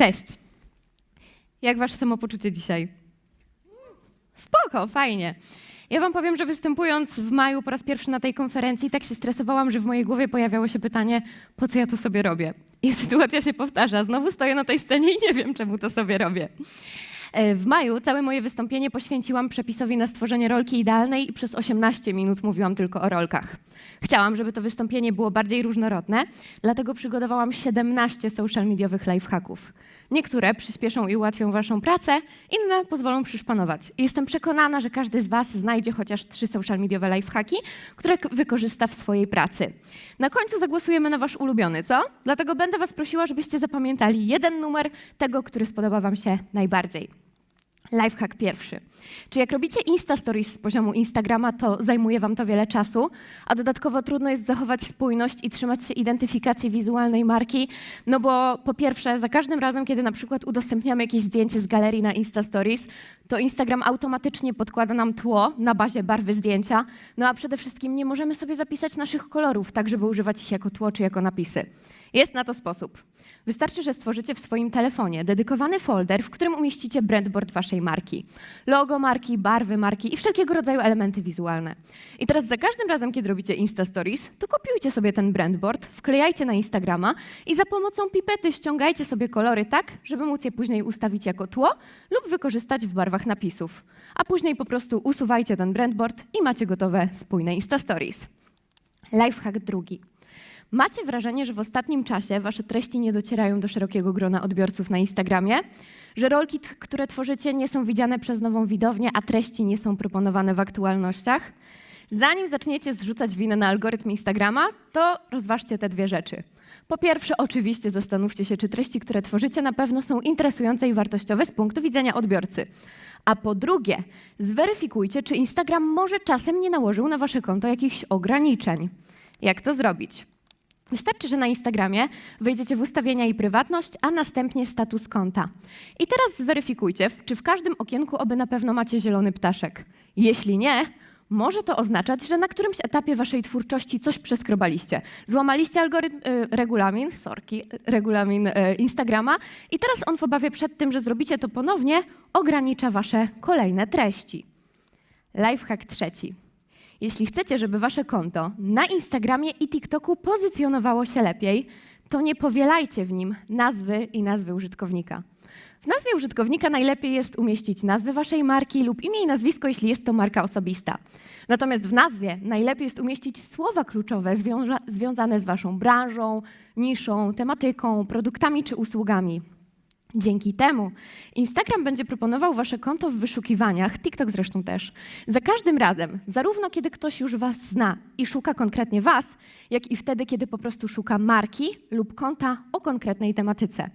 Cześć. Jak wasze samopoczucie dzisiaj? Spoko, fajnie. Ja wam powiem, że występując w maju po raz pierwszy na tej konferencji, tak się stresowałam, że w mojej głowie pojawiało się pytanie, po co ja to sobie robię? I sytuacja się powtarza. Znowu stoję na tej scenie i nie wiem, czemu to sobie robię. E, W maju całe moje wystąpienie poświęciłam przepisowi na stworzenie rolki idealnej i przez 18 minut mówiłam tylko o rolkach. Chciałam, żeby to wystąpienie było bardziej różnorodne, dlatego przygotowałam 17 social mediowych lifehacków. Niektóre przyspieszą i ułatwią waszą pracę, inne pozwolą przyszpanować. Jestem przekonana, że każdy z was znajdzie chociaż trzy social mediowe lifehacki, które wykorzysta w swojej pracy. Na końcu zagłosujemy na wasz ulubiony, co? Dlatego będę was prosiła, żebyście zapamiętali jeden numer tego, który spodoba wam się najbardziej. Lifehack pierwszy. Czy jak robicie Insta Stories z poziomu Instagrama, to zajmuje Wam to wiele czasu, a dodatkowo trudno jest zachować spójność i trzymać się identyfikacji wizualnej marki? No bo po pierwsze, za każdym razem, kiedy na przykład udostępniamy jakieś zdjęcie z galerii na Insta Stories, to Instagram automatycznie podkłada nam tło na bazie barwy zdjęcia, no a przede wszystkim nie możemy sobie zapisać naszych kolorów, tak żeby używać ich jako tło czy jako napisy. Jest na to sposób. Wystarczy, że stworzycie w swoim telefonie dedykowany folder, w którym umieścicie brandboard waszej marki. Logo marki, barwy marki i wszelkiego rodzaju elementy wizualne. I teraz za każdym razem, kiedy robicie Insta Stories, to kopiujcie sobie ten brandboard, wklejajcie na Instagrama i za pomocą pipety ściągajcie sobie kolory tak, żeby móc je później ustawić jako tło lub wykorzystać w barwach napisów. A później po prostu usuwajcie ten brandboard i macie gotowe spójne Insta Stories. Lifehack drugi. Macie wrażenie, że w ostatnim czasie wasze treści nie docierają do szerokiego grona odbiorców na Instagramie? Że rolki, które tworzycie, nie są widziane przez nową widownię, a treści nie są proponowane w aktualnościach? Zanim zaczniecie zrzucać winę na algorytm Instagrama, to rozważcie te dwie rzeczy. Po pierwsze, oczywiście zastanówcie się, czy treści, które tworzycie, na pewno są interesujące i wartościowe z punktu widzenia odbiorcy. A po drugie, zweryfikujcie, czy Instagram może czasem nie nałożył na wasze konto jakichś ograniczeń. Jak to zrobić? Wystarczy, że na Instagramie wejdziecie w ustawienia i prywatność, a następnie status konta. I teraz zweryfikujcie, czy w każdym okienku oby na pewno macie zielony ptaszek. Jeśli nie, może to oznaczać, że na którymś etapie waszej twórczości coś przeskrobaliście. Złamaliście algorytm, y, regulamin, sorki, regulamin y, Instagrama i teraz on w obawie przed tym, że zrobicie to ponownie, ogranicza wasze kolejne treści. Lifehack trzeci. Jeśli chcecie, żeby wasze konto na Instagramie i TikToku pozycjonowało się lepiej, to nie powielajcie w nim nazwy i nazwy użytkownika. W nazwie użytkownika najlepiej jest umieścić nazwę waszej marki lub imię i nazwisko, jeśli jest to marka osobista. Natomiast w nazwie najlepiej jest umieścić słowa kluczowe związa- związane z waszą branżą, niszą, tematyką, produktami czy usługami. Dzięki temu Instagram będzie proponował wasze konto w wyszukiwaniach, TikTok zresztą też. Za każdym razem, zarówno kiedy ktoś już was zna i szuka konkretnie was, jak i wtedy, kiedy po prostu szuka marki lub konta o konkretnej tematyce.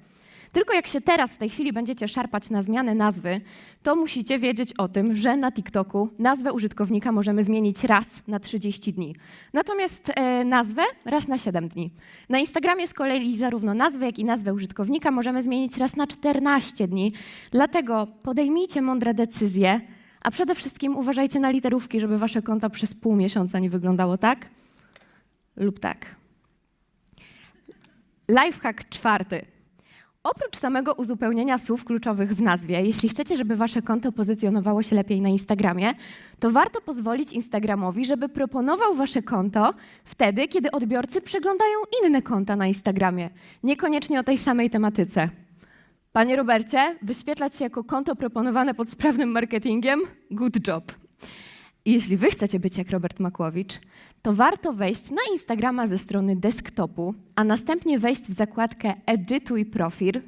Tylko jak się teraz w tej chwili będziecie szarpać na zmianę nazwy, to musicie wiedzieć o tym, że na TikToku nazwę użytkownika możemy zmienić raz na 30 dni. Natomiast e, nazwę raz na 7 dni. Na Instagramie z kolei zarówno nazwę, jak i nazwę użytkownika możemy zmienić raz na 14 dni. Dlatego podejmijcie mądre decyzje, a przede wszystkim uważajcie na literówki, żeby wasze konto przez pół miesiąca nie wyglądało tak lub tak. Lifehack czwarty. Oprócz samego uzupełnienia słów kluczowych w nazwie, jeśli chcecie, żeby wasze konto pozycjonowało się lepiej na Instagramie, to warto pozwolić Instagramowi, żeby proponował wasze konto wtedy, kiedy odbiorcy przeglądają inne konta na Instagramie, niekoniecznie o tej samej tematyce. Panie Robercie, wyświetlać się jako konto proponowane pod sprawnym marketingiem? Good job. I jeśli wy chcecie być jak Robert Makłowicz, to warto wejść na Instagrama ze strony desktopu, a następnie wejść w zakładkę Edytuj profil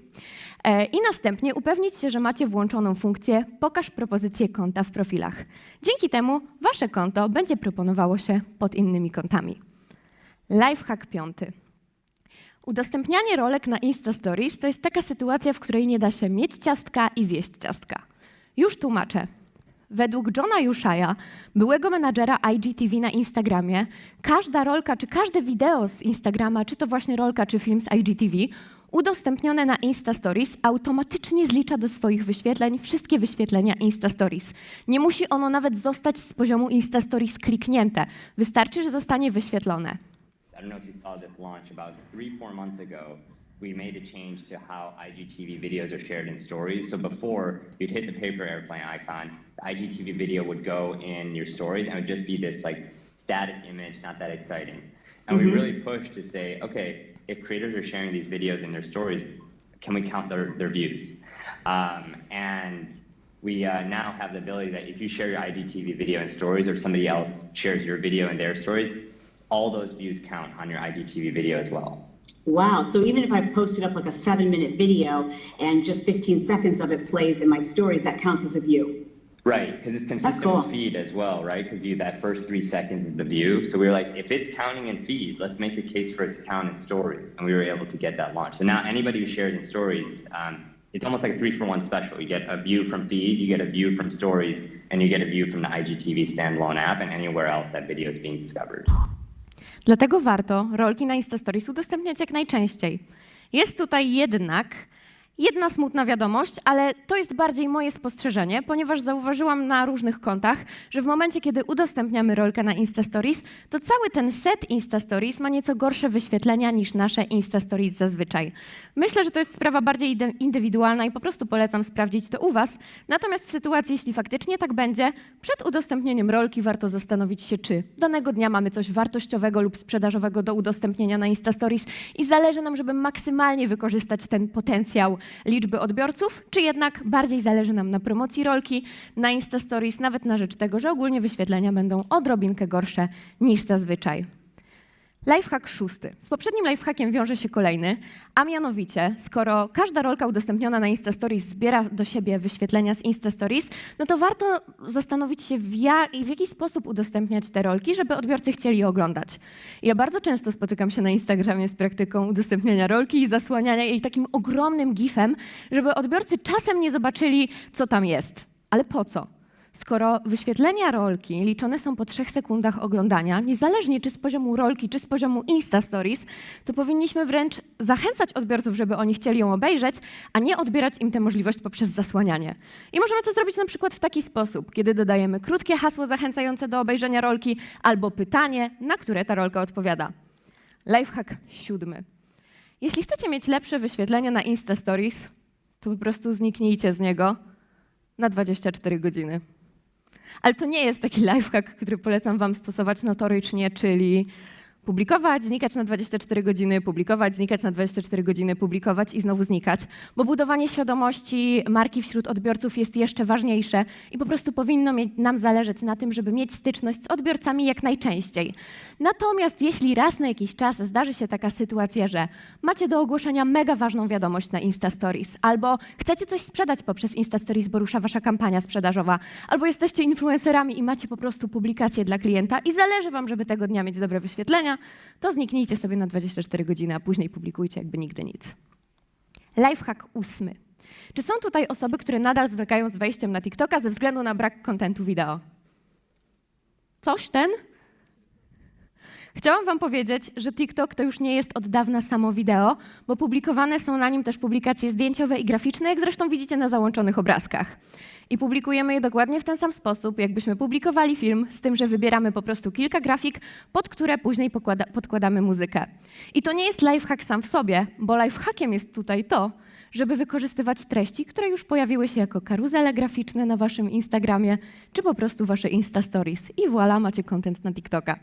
e, i następnie upewnić się, że macie włączoną funkcję Pokaż propozycję konta w profilach. Dzięki temu wasze konto będzie proponowało się pod innymi kontami. Lifehack piąty. Udostępnianie rolek na Insta Stories to jest taka sytuacja, w której nie da się mieć ciastka i zjeść ciastka. Już tłumaczę. Według Johna Jushaja, byłego menadżera IGTV na Instagramie, każda rolka czy każde wideo z Instagrama, czy to właśnie rolka, czy film z IGTV, udostępnione na Insta Stories automatycznie zlicza do swoich wyświetleń wszystkie wyświetlenia Insta Stories. Nie musi ono nawet zostać z poziomu Insta Stories kliknięte. Wystarczy, że zostanie wyświetlone. I don't know if you saw this launch about three, four months ago. We made a change to how IGTV videos are shared in stories. So before, you'd hit the paper airplane icon, the IGTV video would go in your stories, and it would just be this like static image, not that exciting. And we really pushed to say, okay, if creators are sharing these videos in their stories, can we count their, their views? Um, and we uh, now have the ability that if you share your IGTV video in stories or somebody else shares your video in their stories, all those views count on your IGTV video as well. Wow, so even if I posted up like a seven minute video and just 15 seconds of it plays in my stories, that counts as a view. Right, because it's consistent cool. with feed as well, right? Because you that first three seconds is the view. So we were like, if it's counting in feed, let's make a case for it to count in stories, and we were able to get that launched. So now anybody who shares in stories, um, it's almost like a three for one special. You get a view from feed, you get a view from stories, and you get a view from the IGTV standalone app and anywhere else that video is being discovered. Dlatego warto rolki na Instastories udostępniać jak najczęściej. Jest tutaj jednak jedna smutna wiadomość, ale to jest bardziej moje spostrzeżenie, ponieważ zauważyłam na różnych kontach, że w momencie, kiedy udostępniamy rolkę na Instastories, to cały ten set Instastories ma nieco gorsze wyświetlenia niż nasze Instastories zazwyczaj. Myślę, że to jest sprawa bardziej indywidualna i po prostu polecam sprawdzić to u Was. Natomiast w sytuacji, jeśli faktycznie tak będzie, przed udostępnieniem rolki warto zastanowić się, czy danego dnia mamy coś wartościowego lub sprzedażowego do udostępnienia na Instastories i zależy nam, żeby maksymalnie wykorzystać ten potencjał liczby odbiorców, czy jednak bardziej zależy nam na promocji rolki na Instastories, nawet na rzecz tego, że ogólnie wyświetlenia będą odrobinkę gorsze niż zazwyczaj. Lifehack szósty. Z poprzednim lifehackiem wiąże się kolejny, a mianowicie, skoro każda rolka udostępniona na Instastories zbiera do siebie wyświetlenia z Instastories, no to warto zastanowić się, w, w jaki sposób udostępniać te rolki, żeby odbiorcy chcieli je oglądać. Ja bardzo często spotykam się na Instagramie z praktyką udostępniania rolki i zasłaniania jej takim ogromnym gifem, żeby odbiorcy czasem nie zobaczyli, co tam jest. Ale po co? Skoro wyświetlenia rolki liczone są po trzech sekundach oglądania, niezależnie czy z poziomu rolki, czy z poziomu Insta Stories, to powinniśmy wręcz zachęcać odbiorców, żeby oni chcieli ją obejrzeć, a nie odbierać im tę możliwość poprzez zasłanianie. I możemy to zrobić na przykład w taki sposób, kiedy dodajemy krótkie hasło zachęcające do obejrzenia rolki albo pytanie, na które ta rolka odpowiada. Lifehack siódmy. Jeśli chcecie mieć lepsze wyświetlenia na Insta Stories, to po prostu zniknijcie z niego na 24 godziny. Ale to nie jest taki lifehack, który polecam Wam stosować notorycznie, czyli publikować, znikać na 24 godziny, publikować, znikać na 24 godziny, publikować i znowu znikać, bo budowanie świadomości marki wśród odbiorców jest jeszcze ważniejsze i po prostu powinno nam zależeć na tym, żeby mieć styczność z odbiorcami jak najczęściej. Natomiast jeśli raz na jakiś czas zdarzy się taka sytuacja, że macie do ogłoszenia mega ważną wiadomość na Insta Stories, albo chcecie coś sprzedać poprzez Insta Stories, bo rusza wasza kampania sprzedażowa, albo jesteście influencerami i macie po prostu publikację dla klienta i zależy wam, żeby tego dnia mieć dobre wyświetlenia, to zniknijcie sobie na 24 godziny, a później publikujcie jakby nigdy nic. Lifehack ósmy. Czy są tutaj osoby, które nadal zwlekają z wejściem na TikToka ze względu na brak kontentu wideo? Coś ten? Chciałam Wam powiedzieć, że TikTok to już nie jest od dawna samo wideo, bo publikowane są na nim też publikacje zdjęciowe i graficzne, jak zresztą widzicie na załączonych obrazkach. I publikujemy je dokładnie w ten sam sposób, jakbyśmy publikowali film, z tym, że wybieramy po prostu kilka grafik, pod które później podkładamy muzykę. I to nie jest lifehack sam w sobie, bo lifehackiem jest tutaj to, żeby wykorzystywać treści, które już pojawiły się jako karuzele graficzne na waszym Instagramie, czy po prostu wasze Insta Stories. I voilà, macie content na TikToka.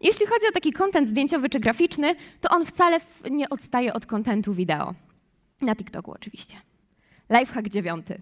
Jeśli chodzi o taki content zdjęciowy czy graficzny, to on wcale nie odstaje od kontentu wideo. Na TikToku oczywiście. Lifehack dziewiąty.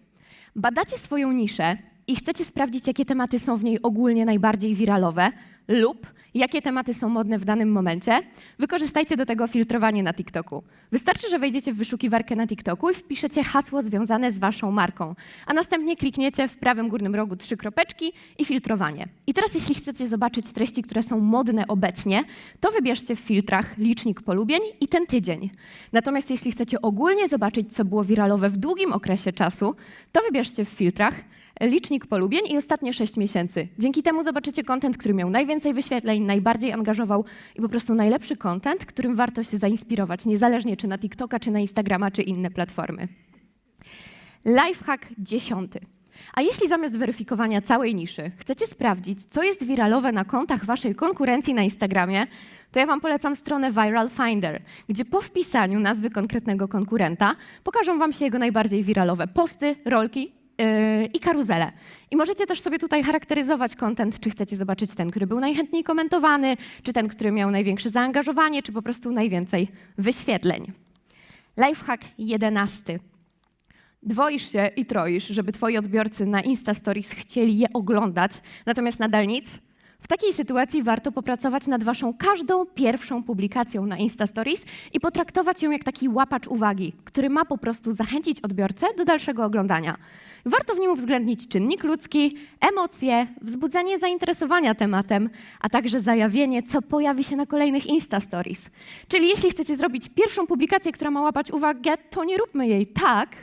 Badacie swoją niszę i chcecie sprawdzić, jakie tematy są w niej ogólnie najbardziej wiralowe lub jakie tematy są modne w danym momencie, wykorzystajcie do tego filtrowanie na TikToku. Wystarczy, że wejdziecie w wyszukiwarkę na TikToku i wpiszecie hasło związane z waszą marką, a następnie klikniecie w prawym górnym rogu trzy kropeczki i filtrowanie. I teraz, jeśli chcecie zobaczyć treści, które są modne obecnie, to wybierzcie w filtrach licznik polubień i ten tydzień. Natomiast jeśli chcecie ogólnie zobaczyć, co było wiralowe w długim okresie czasu, to wybierzcie w filtrach licznik polubień i ostatnie 6 miesięcy. Dzięki temu zobaczycie content, który miał najwięcej wyświetleń, najbardziej angażował i po prostu najlepszy content, którym warto się zainspirować, niezależnie czy na TikToka, czy na Instagrama, czy inne platformy. Lifehack dziesiąty. A jeśli zamiast weryfikowania całej niszy chcecie sprawdzić, co jest wiralowe na kontach waszej konkurencji na Instagramie, to ja Wam polecam stronę Viral Finder, gdzie po wpisaniu nazwy konkretnego konkurenta pokażą Wam się jego najbardziej wiralowe posty, rolki yy, i karuzele. I możecie też sobie tutaj charakteryzować content, czy chcecie zobaczyć ten, który był najchętniej komentowany, czy ten, który miał największe zaangażowanie, czy po prostu najwięcej wyświetleń. Lifehack 11. Dwoisz się i troisz, żeby twoi odbiorcy na Insta Stories chcieli je oglądać, natomiast nadal nic? W takiej sytuacji warto popracować nad waszą każdą pierwszą publikacją na Insta Stories i potraktować ją jak taki łapacz uwagi, który ma po prostu zachęcić odbiorcę do dalszego oglądania. Warto w nim uwzględnić czynnik ludzki, emocje, wzbudzenie zainteresowania tematem, a także zajawienie, co pojawi się na kolejnych Insta Stories. Czyli jeśli chcecie zrobić pierwszą publikację, która ma łapać uwagę, to nie róbmy jej tak,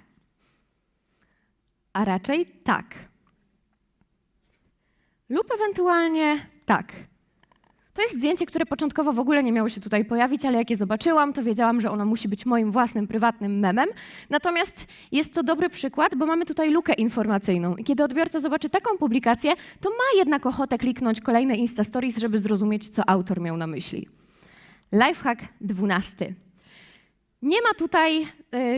a raczej tak. Lub ewentualnie tak. To jest zdjęcie, które początkowo w ogóle nie miało się tutaj pojawić, ale jak je zobaczyłam, to wiedziałam, że ono musi być moim własnym, prywatnym memem. Natomiast jest to dobry przykład, bo mamy tutaj lukę informacyjną. I kiedy odbiorca zobaczy taką publikację, to ma jednak ochotę kliknąć kolejne Insta Stories, żeby zrozumieć, co autor miał na myśli. Lifehack 12. Nie ma tutaj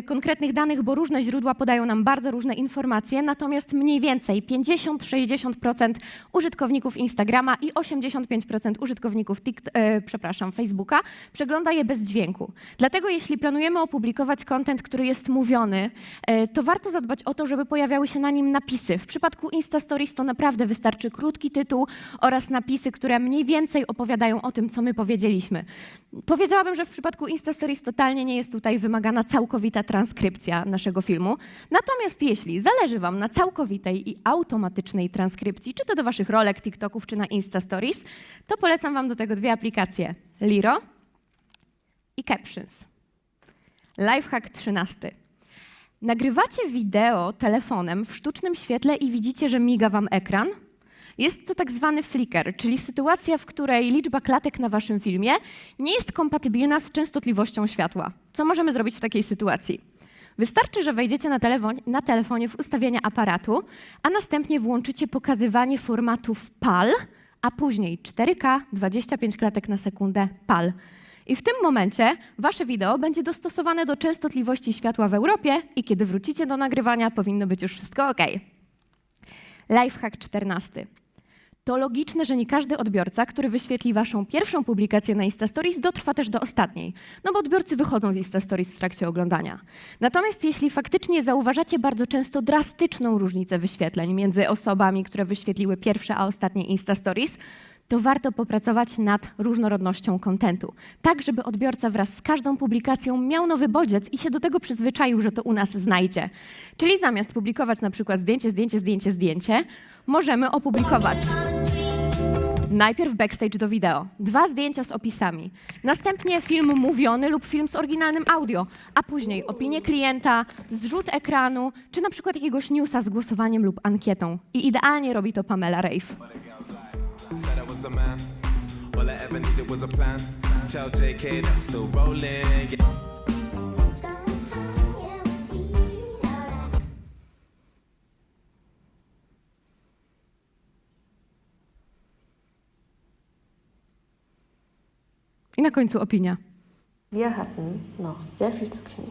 konkretnych danych, bo różne źródła podają nam bardzo różne informacje, natomiast mniej więcej 50-60% użytkowników Instagrama i 85% użytkowników y, przepraszam, Facebooka przegląda je bez dźwięku. Dlatego jeśli planujemy opublikować content, który jest mówiony, y, to warto zadbać o to, żeby pojawiały się na nim napisy. W przypadku Insta Stories to naprawdę wystarczy krótki tytuł oraz napisy, które mniej więcej opowiadają o tym, co my powiedzieliśmy. Powiedziałabym, że w przypadku Insta Stories totalnie nie jest tutaj wymagana całkowita transkrypcja naszego filmu. Natomiast jeśli zależy Wam na całkowitej i automatycznej transkrypcji, czy to do Waszych rolek, TikToków, czy na Insta Stories, to polecam Wam do tego dwie aplikacje: Liro i Captions. Lifehack 13. Nagrywacie wideo telefonem w sztucznym świetle i widzicie, że miga Wam ekran? Jest to tak zwany flicker, czyli sytuacja, w której liczba klatek na waszym filmie nie jest kompatybilna z częstotliwością światła. Co możemy zrobić w takiej sytuacji? Wystarczy, że wejdziecie na, telefon, na telefonie w ustawienia aparatu, a następnie włączycie pokazywanie formatów PAL, a później 4K 25 klatek na sekundę PAL. I w tym momencie wasze wideo będzie dostosowane do częstotliwości światła w Europie i kiedy wrócicie do nagrywania, powinno być już wszystko ok. Lifehack 14. To logiczne, że nie każdy odbiorca, który wyświetli waszą pierwszą publikację na Instastories, dotrwa też do ostatniej, no bo odbiorcy wychodzą z Instastories w trakcie oglądania. Natomiast jeśli faktycznie zauważacie bardzo często drastyczną różnicę wyświetleń między osobami, które wyświetliły pierwsze a ostatnie Instastories, to warto popracować nad różnorodnością kontentu, tak żeby odbiorca wraz z każdą publikacją miał nowy bodziec i się do tego przyzwyczaił, że to u nas znajdzie. Czyli zamiast publikować na przykład zdjęcie, zdjęcie, zdjęcie, zdjęcie, możemy opublikować najpierw backstage do wideo, dwa zdjęcia z opisami, następnie film mówiony lub film z oryginalnym audio, a później opinię klienta, zrzut ekranu, czy na przykład jakiegoś newsa z głosowaniem lub ankietą. I idealnie robi to Pamela Rave. I na końcu opinia. Wir hatten noch sehr viel Zucchini.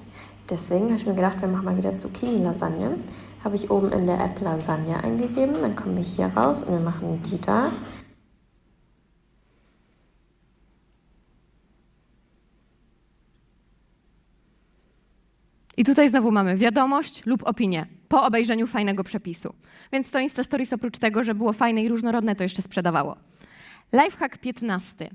Deswegen habe ich mir gedacht, wir machen mal wieder Zucchini-Lasagne. Habe ich oben in der App Lasagne eingegeben. Dann kommen wir hier raus und wir machen die da. I tutaj znowu mamy wiadomość lub opinię po obejrzeniu fajnego przepisu. Więc to Insta Stories oprócz tego, że było fajne i różnorodne, to jeszcze sprzedawało. Lifehack 15.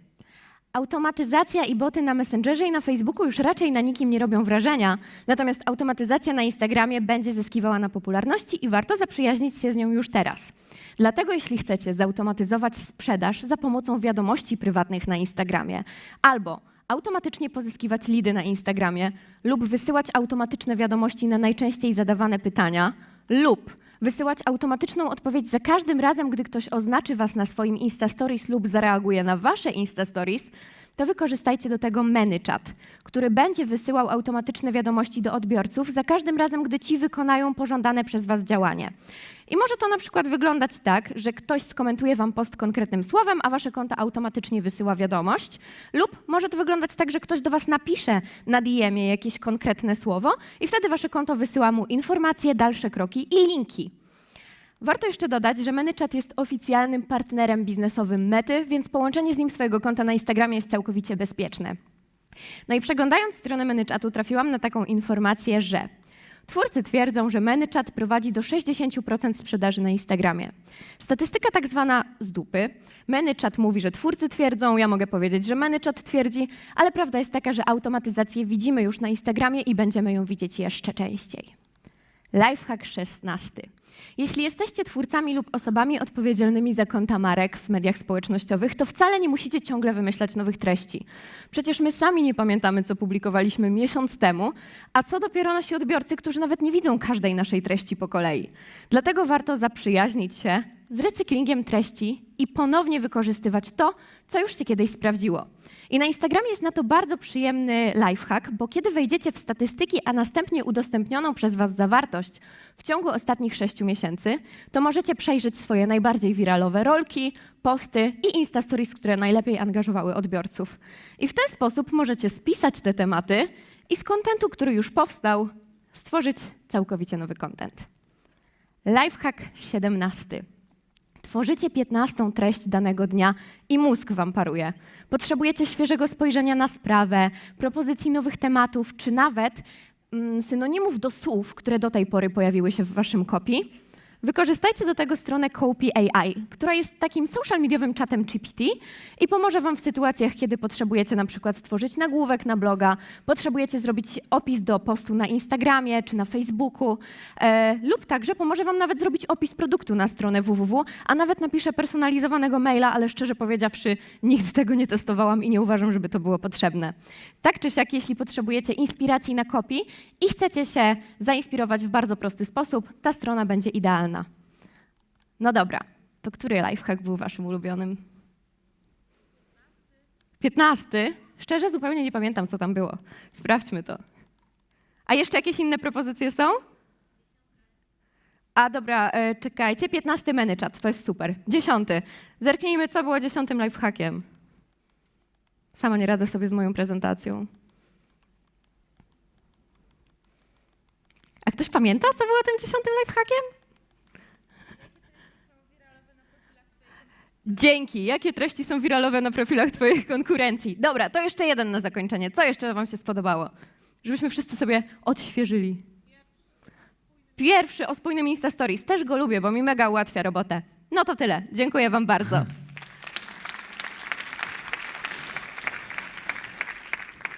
Automatyzacja i boty na Messengerze i na Facebooku już raczej na nikim nie robią wrażenia, natomiast automatyzacja na Instagramie będzie zyskiwała na popularności i warto zaprzyjaźnić się z nią już teraz. Dlatego jeśli chcecie zautomatyzować sprzedaż za pomocą wiadomości prywatnych na Instagramie albo automatycznie pozyskiwać lidy na Instagramie lub wysyłać automatyczne wiadomości na najczęściej zadawane pytania lub wysyłać automatyczną odpowiedź za każdym razem, gdy ktoś oznaczy was na swoim Insta Stories lub zareaguje na wasze Insta Stories, to wykorzystajcie do tego ManyChat, który będzie wysyłał automatyczne wiadomości do odbiorców za każdym razem, gdy ci wykonają pożądane przez Was działanie. I może to na przykład wyglądać tak, że ktoś skomentuje Wam post konkretnym słowem, a Wasze konto automatycznie wysyła wiadomość. Lub może to wyglądać tak, że ktoś do Was napisze na DM-ie jakieś konkretne słowo i wtedy Wasze konto wysyła mu informacje, dalsze kroki i linki. Warto jeszcze dodać, że ManyChat jest oficjalnym partnerem biznesowym Mety, więc połączenie z nim swojego konta na Instagramie jest całkowicie bezpieczne. No i przeglądając stronę ManyChatu trafiłam na taką informację, że twórcy twierdzą, że ManyChat prowadzi do 60% sprzedaży na Instagramie. Statystyka tak zwana z dupy. ManyChat mówi, że twórcy twierdzą, ja mogę powiedzieć, że ManyChat twierdzi, ale prawda jest taka, że automatyzację widzimy już na Instagramie i będziemy ją widzieć jeszcze częściej. Lifehack 16. Jeśli jesteście twórcami lub osobami odpowiedzialnymi za konta marek w mediach społecznościowych, to wcale nie musicie ciągle wymyślać nowych treści. Przecież my sami nie pamiętamy, co publikowaliśmy miesiąc temu, a co dopiero nasi odbiorcy, którzy nawet nie widzą każdej naszej treści po kolei. Dlatego warto zaprzyjaźnić się z recyklingiem treści i ponownie wykorzystywać to, co już się kiedyś sprawdziło. I na Instagramie jest na to bardzo przyjemny lifehack, bo kiedy wejdziecie w statystyki, a następnie udostępnioną przez Was zawartość w ciągu ostatnich 6 miesięcy, to możecie przejrzeć swoje najbardziej wiralowe rolki, posty i Insta Stories, które najlepiej angażowały odbiorców. I w ten sposób możecie spisać te tematy i z kontentu, który już powstał, stworzyć całkowicie nowy kontent. Lifehack 17. Tworzycie 15 treść danego dnia i mózg wam paruje. Potrzebujecie świeżego spojrzenia na sprawę, propozycji nowych tematów, czy nawet synonimów do słów, które do tej pory pojawiły się w waszym kopii. Wykorzystajcie do tego stronę Copy AI, która jest takim social mediowym czatem GPT i pomoże Wam w sytuacjach, kiedy potrzebujecie na przykład stworzyć nagłówek na bloga, potrzebujecie zrobić opis do postu na Instagramie czy na Facebooku, e, lub także pomoże Wam nawet zrobić opis produktu na stronę www, a nawet napisze personalizowanego maila, ale szczerze powiedziawszy, nigdy tego nie testowałam i nie uważam, żeby to było potrzebne. Tak czy siak, jeśli potrzebujecie inspiracji na kopii i chcecie się zainspirować w bardzo prosty sposób, ta strona będzie idealna. No dobra, to który lifehack był waszym ulubionym? 15? Szczerze zupełnie nie pamiętam, co tam było. Sprawdźmy to. A jeszcze jakieś inne propozycje są? A dobra, e, czekajcie. 15 ManyChat, to jest super. Dziesiąty. Zerknijmy, co było dziesiątym lifehackiem. Sama nie radzę sobie z moją prezentacją. A ktoś pamięta, co było tym dziesiątym lifehackiem? Dzięki. Jakie treści są wiralowe na profilach Twoich konkurencji? Dobra, to jeszcze jeden na zakończenie. Co jeszcze Wam się spodobało? Żebyśmy wszyscy sobie odświeżyli. Pierwszy o spójnym Insta Stories. Też go lubię, bo mi mega ułatwia robotę. No to tyle. Dziękuję Wam bardzo.